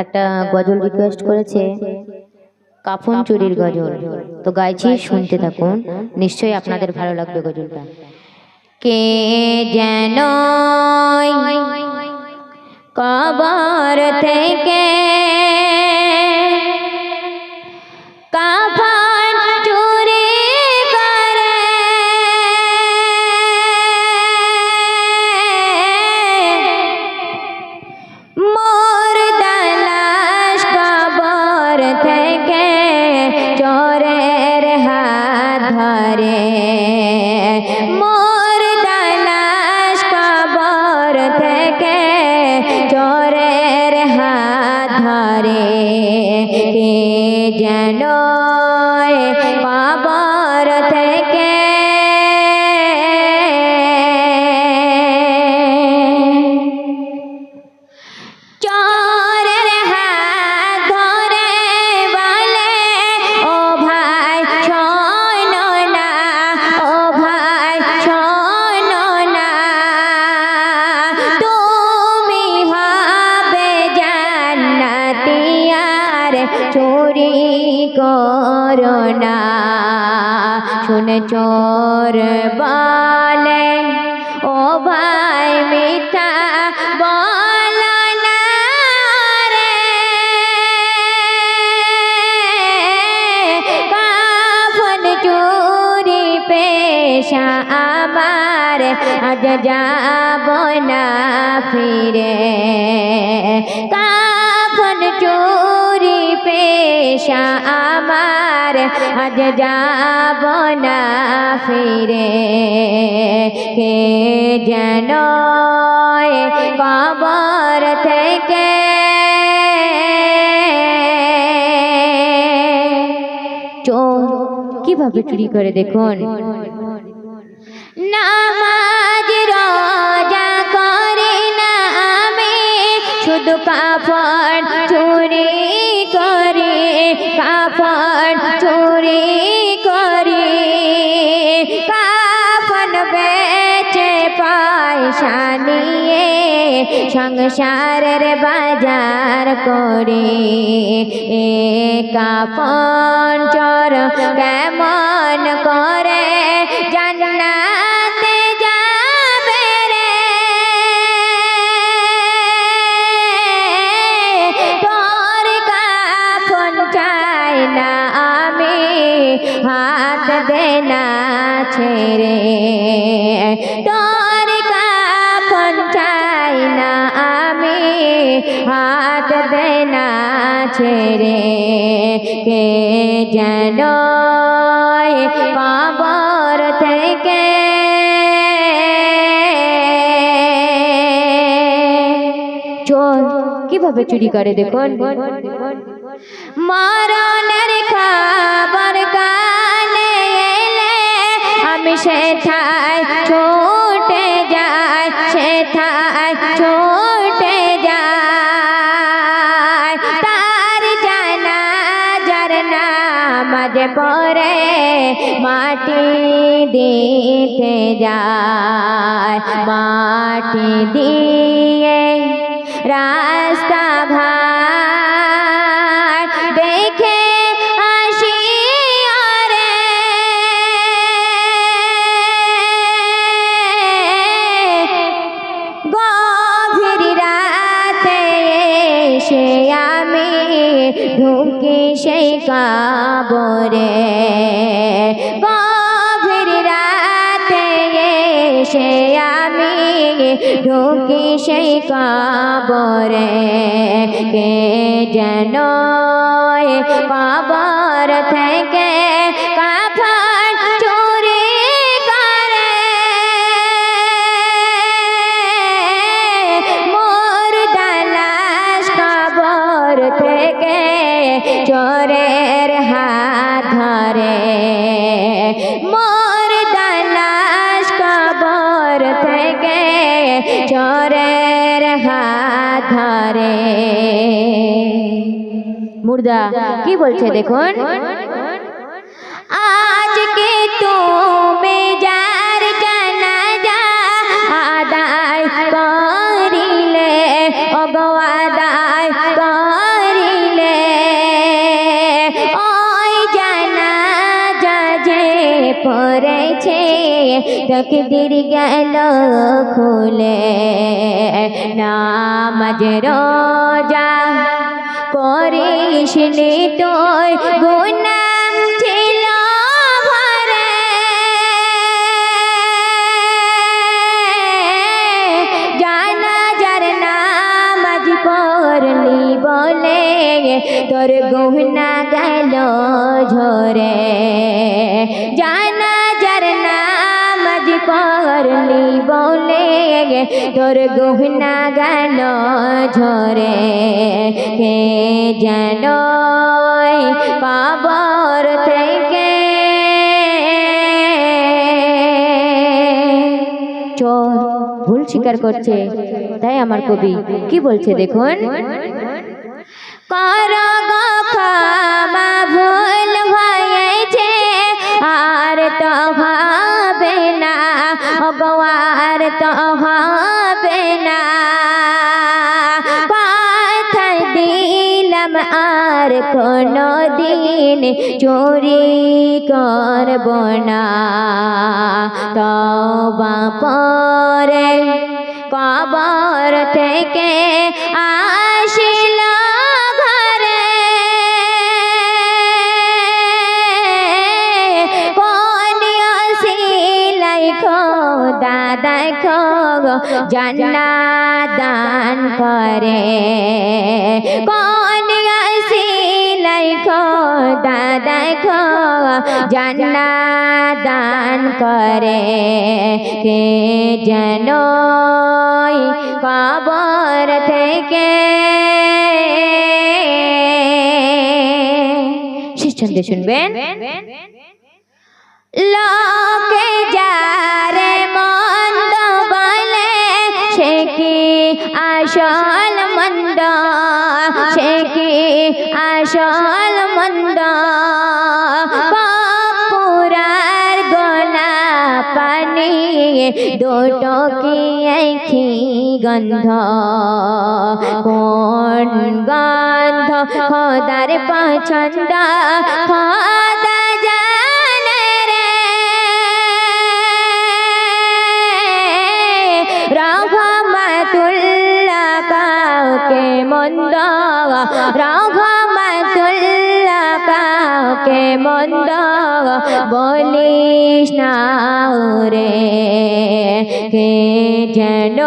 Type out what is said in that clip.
একটা গজল রিকোয়েস্ট করেছে, কাফন চুরির গজল। তো গাইছি, শুনতে থাকুন, নিশ্চয়ই আপনাদের ভালো লাগবে গজলটা। কে যেন কবর থেকে হাত ধরে কে যেন চুরি করো না শুনে চোর বলে, ও ভাই মিথ্যা বলো না পেশা আমার, আজ যাব না ফিরে। কাফন পেশা আমার, আজ যাব না ফিরে। কে যেন কবর থেকে চোর কীভাবে চুরি করে দেখুন? নামাজ রোজা করি না আমি, শুধু কাপড় চুরি সংসারের বাজার করে। এ কাপন চর কেমন করে জান্নাতে তোর চাই না আমি হাত দেনা ছেড়ে। চাই না আমি হাত দেনা ছেড়ে কে যেন কবর থেকে চোর, কীভাবে চুরি করে দেখুন? মরণের নামাজ পরে মাটি দিতে যায় মাটি দিয়ে রাস্তা ঘাট কাবরে। গভীর রাতে এসে আমি ঢুকি সেই কাবরে। কে যেন কবর থেকে কাফন ধরে মোর দানাশ কবর থেকে চোরের হাত ধরে। মুর্দা কি বলছে দেখুন? পড়েছে, তকদির গেল খুলে। নামাজ রোজা করিস তোর গুনা ছিল ভরে। জানা যার নামাজ পড়লি বলে তোর গহনা গেল ঝরে। পড়লি বলে তোর গহনা গেল ঝরে। কে যেন কবর থেকে চোর ভুল স্বীকার করছে, তাই আমার কবি কি বলছে দেখুন? কর গো ভুল তো হবে না কথা দিলাম আর কোনো দিন চুরি করব না তবা পরে কবর থেকে আসিল দাদা খো জান্না দান করে। কোন সিলাই খো দাদা খো জান্না দান করে। কে যেন কবর থেকে? শেষ ছন্দে শুনবেন? লোকে আসল মন্দ, সে কি আসল মন্দ? পুরার গোলা পানি, দুটো কি একই গন্ধ? কোন গন্ধ? খোদার পছন্দ, খোদা রহমাতুল্লাহ কাউকে মন্দ বলিস না রে কে যেন